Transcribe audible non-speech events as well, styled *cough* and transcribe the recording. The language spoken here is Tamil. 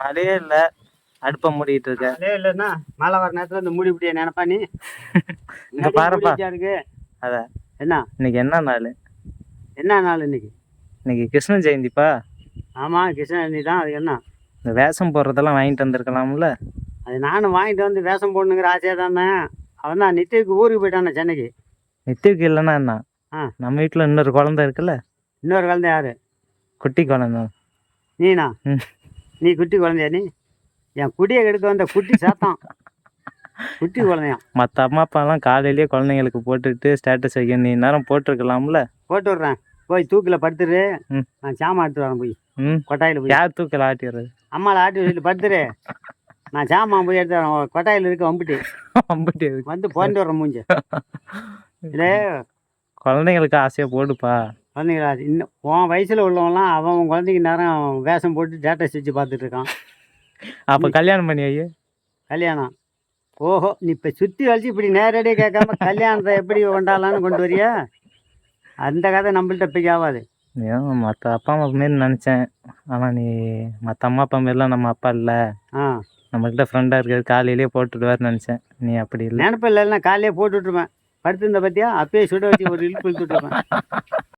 மழையே இல்ல அடுப்பை மூடிட்டு இருக்க அதே இல்லைன்னா மழை வர நேரத்துல இந்த மூடி இப்படியே நினைப்பா நீ? *laughs* இங்க பாருப்பா. இருக்கு? அத. என்ன? இன்னைக்கு என்ன நாள்? என்ன நாள் இன்னைக்கு? இன்னைக்கு கிருஷ்ண ஜெயந்திப்பா. ஆமா கிருஷ்ணகிரி தான். அது என்ன? இந்த வேஷம் போடுறதெல்லாம் வாங்கிட்டு வந்திருக்கலாம்ல. அது நானும் வாங்கிட்டு வந்து வேஷம் போடணுங்கிற ஆசையாக தானே அவன் தான் நித்தியக்கு ஊருக்கு போயிட்டானே சென்னைக்கு. நித்திக்கு இல்லைன்னா என்ன. நம்ம வீட்டுல இன்னொரு குழந்தை இருக்குல்ல? இன்னொரு குழந்தை யாரு? குட்டி குழந்தை. நீனா. நீ குட்டி குழந்தையா நீ? என் குடியை கெடுக்க வந்த குட்டி சாத்தான். குட்டி குழந்தையா? மற்ற அம்மா அப்பாலாம் காலையிலேயே குழந்தைங்களுக்கு போட்டுட்டு ஸ்டேட்டஸ் வைக்க நீ நேரம் போட்டிருக்கலாம்ல? போட்டு விட்றேன். போய் தூக்கில் படுத்துரு. நான் சாமான் எடுத்து வரேன் போய். ம். கொட்டாயில் போய். யார் தூக்கல ஆட்டிடுறது? அம்மாவில் ஆட்டி வச்சுட்டு படுத்துரு. நான் சாமான் போய் எடுத்து வரேன் கொட்டாயில் இருக்க வம்பிட்டு. எதுக்கு? வந்து போட்டு வர்றேன் மூஞ்சி *laughs* இல்லை குழந்தைங்களுக்கு ஆசையா போடுப்பா. குழந்தைங்களா இன்னும் உன் வயசில் உள்ளவங்களாம் அவன் உன் குழந்தைக்கு நேரம் வேஷம் போட்டு டேட்டா வச்சு பார்த்துட்டு இருக்கான். அப்ப கல்யாணம் பண்ணி வை கல்யாணம். ஓஹோ நீ இப்போ சுற்றி வலிச்சு இப்படி நேரடியாக கேட்காம கல்யாணத்தை எப்படி கொண்டாடலான்னு கொண்டு வரியா? அந்த கதை நம்மள்ட்ட இப்போக்கி ஆகாது ஏன் மற்ற அப்பா அம்மா மாரி நினச்சேன். ஆனால் நீ மற்ற அம்மா அப்பா மாரிலாம் நம்ம அப்பா இல்லை. ஆ. நம்மக்கிட்ட ஃப்ரெண்டாக இருக்கிறது காலையிலேயே போட்டுடுவார்னு நினச்சேன். நீ அப்படி இல்லை. நினப்பு இல்லைன்னா காலையிலே போட்டு விட்ருப்பேன் படுத்திருந்த பற்றியா அப்பயே சுட வச்சு ஒரு இழுப்பு இழுத்து விட்ருப்பேன்